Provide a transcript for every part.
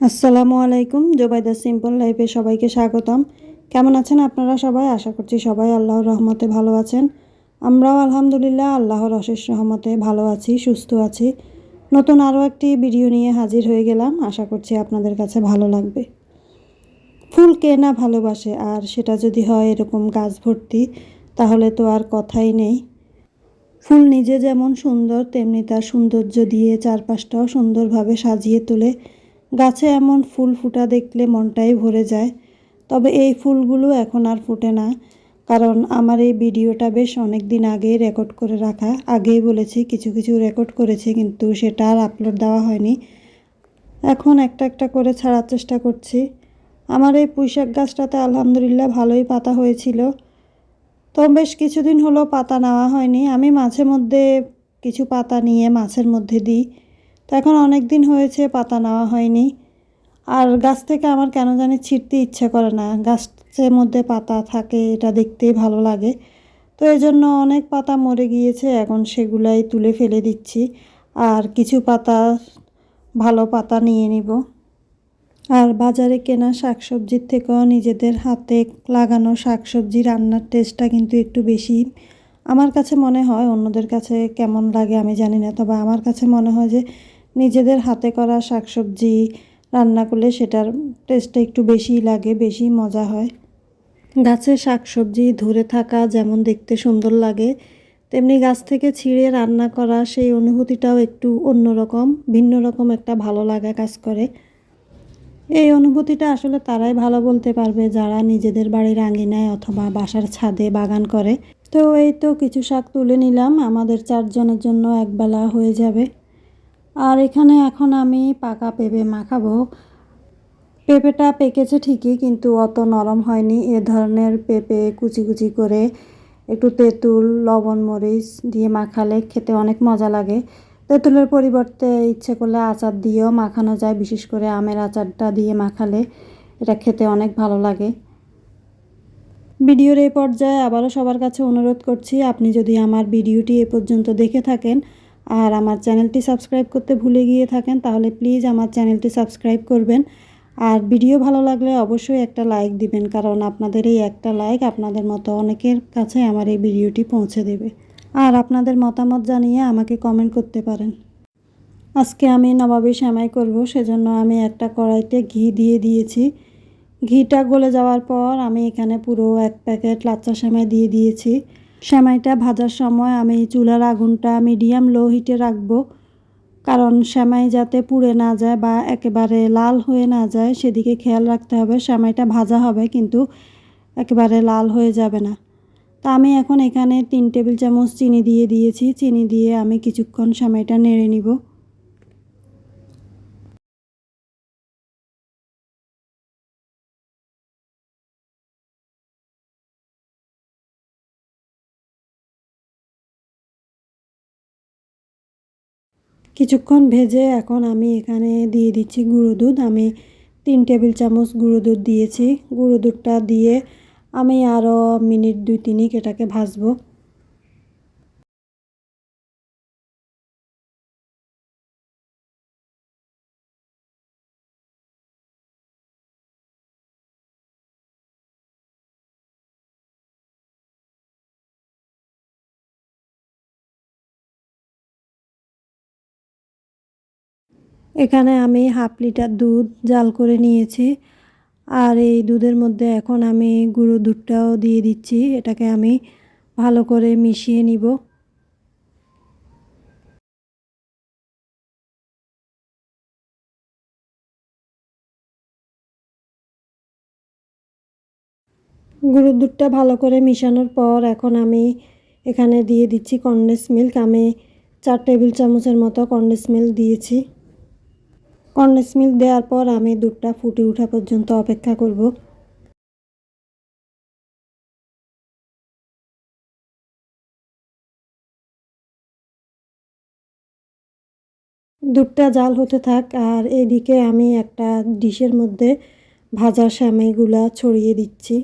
আসসালামু আলাইকুম, জোবাইদা সিম্পল লাইফে সবাইকে স্বাগতম। কেমন আছেন আপনারা সবাই? আশা করছি সবাই আল্লাহর রহমতে ভালো আছেন। আমরাও আলহামদুলিল্লাহ আল্লাহর অশেষ রহমতে ভালো আছি, সুস্থ আছি। নতুন আরও একটি ভিডিও নিয়ে হাজির হয়ে গেলাম। আশা করছি আপনাদের কাছে ভালো লাগবে। ফুল কে না ভালোবাসে? আর সেটা যদি হয় এরকম গাছ ভর্তি, তাহলে তো আর কথাই নেই। ফুল নিজে যেমন সুন্দর, তেমনি তার সৌন্দর্য দিয়ে চারপাশটাও সুন্দরভাবে সাজিয়ে তোলে। গাছে এমন ফুল ফুটা দেখলে মনটাই ভরে যায়। তবে এই ফুলগুলো এখন আর ফুটে না, কারণ আমার এই ভিডিওটা বেশ অনেক দিন আগেই রেকর্ড করে রাখা। আগেই বলেছি, কিছু কিছু রেকর্ড করেছি, কিন্তু সেটা আর আপলোড দেওয়া হয়নি। এখন একটা একটা করে ছাড়ার চেষ্টা করছি। আমার এই পুঁইশাক গাছটাতে আলহামদুলিল্লাহ ভালোই পাতা হয়েছিল। তো বেশ কিছুদিন হলো পাতা নেওয়া হয়নি। আমি মাঝে মধ্যে কিছু পাতা নিয়ে মাছের মধ্যে দিই। তো এখন অনেক দিন হয়েছে, পাতা নেওয়া হয়নি। আর গাছ থেকে আমার কেন জানি ছিঁড়তে ইচ্ছে করে না। গাছের মধ্যে পাতা থাকে, এটা দেখতেই ভালো লাগে। তো এই জন্য অনেক পাতা মরে গিয়েছে, এখন সেগুলাই তুলে ফেলে দিচ্ছি। আর কিছু পাতা, ভালো পাতা নিয়ে নিব। আর বাজারে কেনা শাকসবজির থেকেও নিজেদের হাতে লাগানো শাকসবজি রান্নার টেস্টটা কিন্তু একটু বেশি। আমার কাছে মনে হয়, অন্যদের কাছে কেমন লাগে আমি জানি না, তবে আমার কাছে মনে হয় যে নিজেদের হাতে করা শাকসবজি রান্না করলে সেটার টেস্টটা একটু বেশি লাগে বেশি মজা হয়। গাছের শাকসবজি ধরে থাকা যেমন দেখতে সুন্দর লাগে, তেমনি গাছ থেকে ছিঁড়ে রান্না করা সেই অনুভূতিটাও একটু অন্যরকম, ভিন্ন রকম একটা ভালো লাগা কাজ করে। এই অনুভূতিটা আসলে তারাই ভালো বলতে পারবে যারা নিজেদের বাড়ির আঙিনায় অথবা বাসার ছাদে বাগান করে। তো এই তো কিছু শাক তুলে নিলাম, আমাদের চারজনের জন্য একবেলা হয়ে যাবে। আর এখানে এখন আমি পাকা পেঁপে মাখাবো। পেঁপেটা পেকেছে ঠিকই, কিন্তু অত নরম হয়নি। এ ধরনের পেঁপে কুচি কুচি করে একটু তেঁতুল, লবণ, মরিচ দিয়ে মাখালে খেতে অনেক মজা লাগে। তেঁতুলের পরিবর্তে ইচ্ছে করলে আচার দিয়েও মাখানো যায়, বিশেষ করে আমের আচারটা দিয়ে মাখালে এটা খেতে অনেক ভালো লাগে। ভিডিওর এই পর্যায়ে আবারও সবার কাছে অনুরোধ করছি, আপনি যদি আমার ভিডিওটি এ পর্যন্ত দেখে থাকেন আর আমার চ্যানেলটি সাবস্ক্রাইব করতে ভুলে গিয়ে থাকেন, তাহলে প্লিজ আমার চ্যানেলটি সাবস্ক্রাইব করবেন। আর ভিডিও ভালো লাগলে অবশ্যই একটা লাইক দিবেন, কারণ আপনাদের এই একটা লাইক আপনাদের মতো অনেকের কাছে আমার এই ভিডিওটি পৌঁছে দেবে। আর আপনাদের মতামত জানিয়ে আমাকে কমেন্ট করতে পারেন। আজকে আমি নবাবী সেমাই করব, সেজন্য আমি একটা কড়াইতে ঘি দিয়ে দিয়েছি। ঘিটা গলে যাওয়ার পর আমি এখানে পুরো এক প্যাকেট লাচ্চা সেমাই দিয়ে দিয়েছি। সেমাইটা ভাজার সময় আমি চুলার আগুনটা মিডিয়াম লো হিটে রাখব। কারণ সেমাই যাতে পুড়ে না যায় বা একেবারে লাল হয়ে না যায়, সেদিকে খেয়াল রাখতে হবে। সেমাইটা ভাজা হবে কিন্তু একেবারে লাল হয়ে যাবে না। তা আমি এখন এখানে তিন টেবিল চামচ চিনি দিয়ে দিয়েছি। চিনি দিয়ে আমি কিছুক্ষণ সেমাইটা নেড়ে নিব। কিছুক্ষণ ভেজে এখন আমি এখানে দিয়ে দিচ্ছি গুঁড়ো দুধ। আমি তিন টেবিল চামচ গুঁড়ো দুধ দিয়েছি। গুঁড়ো দুধটা দিয়ে আমি আরও মিনিট দুই তিনিক এটাকে ভাজবো। এখানে আমি হাফ লিটার দুধ জাল করে নিয়েছি। আর এই দুধের মধ্যে এখন আমি গুঁড়ো দুধটাও দিয়ে দিচ্ছি। এটাকে আমি ভালো করে মিশিয়ে নিব। গুঁড়োর দুধটা ভালো করে মিশানোর পর এখন আমি এখানে দিয়ে দিচ্ছি কন্ডেন্স মিল্ক। আমি চার টেবিল চামচের মতো কন্ডেন্স মিল্ক দিয়েছি। কন্ডেন্স মিল্ক দেওয়ার পর আমি দুধটা ফুটে ওঠা পর্যন্ত অপেক্ষা করব। দুধটা জাল হতে থাক আর এদিকে আমি একটা ডিশের মধ্যে ভাজা শ্যামাইগুলা ছড়িয়ে দিচ্ছি।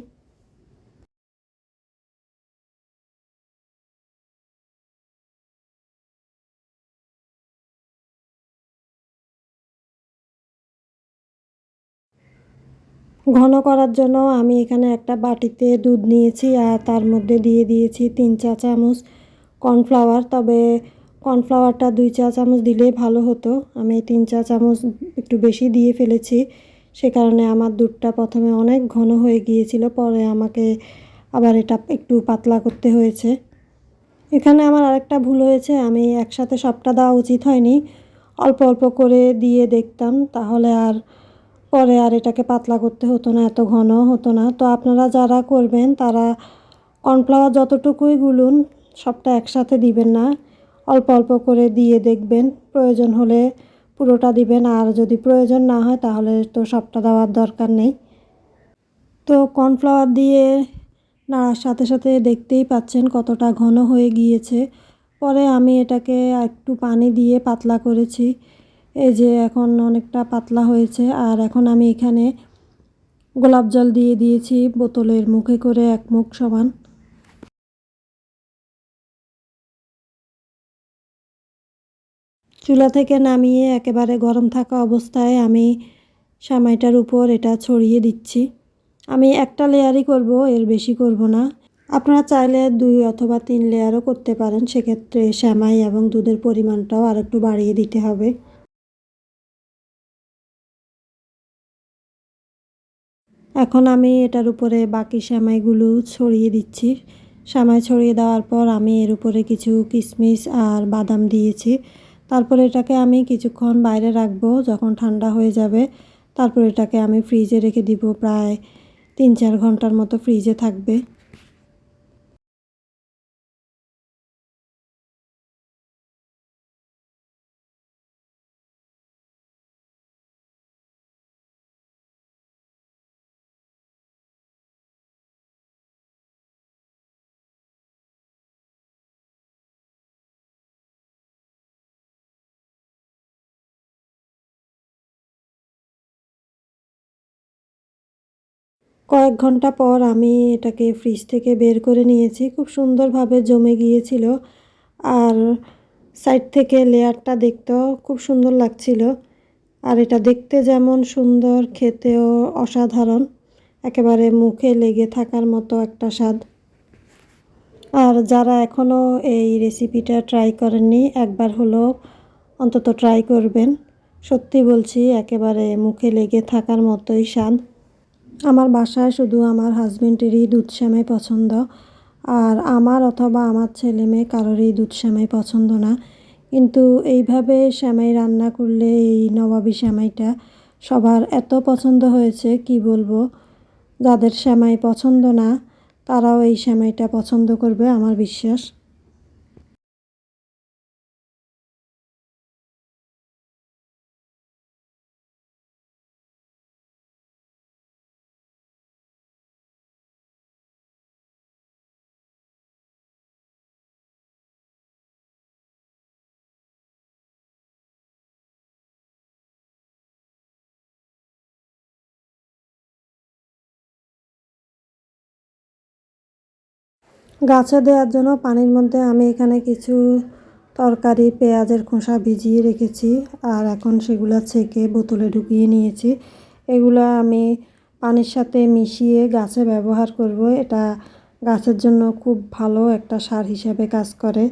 ঘন করার জন্য আমি এখানে একটা বাটিতে দুধ নিয়েছি আর তার মধ্যে দিয়ে দিয়েছি তিন চা চামচ কর্নফ্লাওয়ার। তবে কর্নফ্লাওয়ারটা দুই চা চামচ দিলেই ভালো হতো। আমি তিন চা চামচ একটু বেশি দিয়ে ফেলেছি। সে কারণে আমার দুধটা প্রথমে অনেক ঘন হয়ে গিয়েছিল, পরে আমাকে আবার এটা একটু পাতলা করতে হয়েছে। এখানে আমার আরেকটা ভুল হয়েছে, আমি একসাথে সবটা দেওয়া উচিত হয়নি। অল্প অল্প করে দিয়ে দেখতাম, তাহলে আর পরে আর এটাকে পাতলা করতে হতো না, এত ঘন হতো না। তো আপনারা যারা করবেন, তারা কর্নফ্লাওয়ার যতটুকুই গুলুন, সবটা একসাথে দিবেন না। অল্প অল্প করে দিয়ে দেখবেন, প্রয়োজন হলে পুরোটা দিবেন। আর যদি প্রয়োজন না হয়, তাহলে তো সবটা দেওয়ার দরকার নেই। তো কর্নফ্লাওয়ার দিয়ে নাড়ার সাথে সাথে দেখতেই পাচ্ছেন কতটা ঘন হয়ে গিয়েছে। পরে আমি এটাকে একটু পানি দিয়ে পাতলা করেছি। এই যে এখন অনেকটা পাতলা হয়েছে, আর এখন আমি এখানে গোলাপ জল দিয়ে দিয়েছি বোতলের মুখে করে এক মুখ সমান। চুলা থেকে নামিয়ে একেবারে গরম থাকা অবস্থায় আমি সামাইটার উপর এটা ছড়িয়ে দিচ্ছি। আমি একটা লেয়ারই করব, এর বেশি করব না। আপনারা চাইলে দুই অথবা তিন লেয়ারও করতে পারেন, সেক্ষেত্রে শ্যামাই এবং দুধের পরিমাণটাও আর একটু বাড়িয়ে দিতে হবে। এখন আমি এটার উপরে বাকি শ্যামাইগুলো ছড়িয়ে দিচ্ছি। শ্যামাই ছড়িয়ে দেওয়ার পর আমি এর উপরে কিছু কিশমিশ আর বাদাম দিয়েছি। তারপরে এটাকে আমি কিছুক্ষণ বাইরে রাখব যখন ঠান্ডা হয়ে যাবে। তারপর এটাকে আমি ফ্রিজে রেখে দিব প্রায় তিন চার ঘণ্টার মতো ফ্রিজে থাকবে। কয়েক ঘণ্টা পর আমি এটাকে ফ্রিজ থেকে বের করে নিয়েছি। খুব সুন্দরভাবে জমে গিয়েছিল। আর সাইড থেকে লেয়ারটা দেখতেও খুব সুন্দর লাগছিল। আর এটা দেখতে যেমন সুন্দর, খেতেও অসাধারণ। একেবারে মুখে লেগে থাকার মতো একটা স্বাদ। আর যারা এখনও এই রেসিপিটা ট্রাই করেননি, একবার হলো অন্তত ট্রাই করবেন। সত্যি বলছি, একেবারে মুখে লেগে থাকার মতোই স্বাদ। আমার বাসায় শুধু আমার হাজব্যান্ডেরই দুধ শ্যামাই পছন্দ, আর আমার অথবা আমার ছেলে মেয়ে কারোরই দুধ শ্যামাই পছন্দ না। কিন্তু এইভাবে শ্যামাই রান্না করলে এই নবাবি শ্যামাইটা সবার এত পছন্দ হয়েছে, কি বলব? যাদের শ্যামাই পছন্দ না, তারাও এই শ্যামাইটা পছন্দ করবে, আমার বিশ্বাস। গাছে দেওয়ার জন্য পানির মধ্যে আমি এখানে কিছু তরকারি, পেঁয়াজের খোসা ভিজিয়ে রেখেছি আর এখন সেগুলো ছেঁকে বোতলে ঢুকিয়ে নিয়েছি। এগুলো আমি পানির সাথে মিশিয়ে গাছে ব্যবহার করব। এটা গাছের জন্য খুব ভালো একটা সার হিসাবে কাজ করে।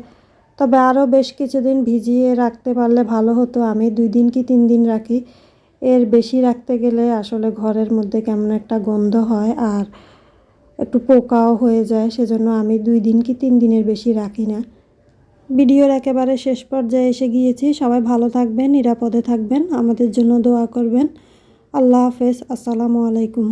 তবে আরও বেশ কিছুদিন ভিজিয়ে রাখতে পারলে ভালো হতো। আমি দুই দিন কি তিন দিন রাখি। এর বেশি রাখতে গেলে আসলে ঘরের মধ্যে কেমন একটা গন্ধ হয় আর একটু পোকাও হয়ে যায়, সেজন্য আমি দুই দিন কি তিন দিনের বেশি রাখি না। ভিডিওর একেবারে শেষ পর্যায়ে এসে গিয়েছি। সবাই ভালো থাকবেন, নিরাপদে থাকবেন। আমাদের জন্য দোয়া করবেন। আল্লাহ হাফেজ। আসসালামু আলাইকুম।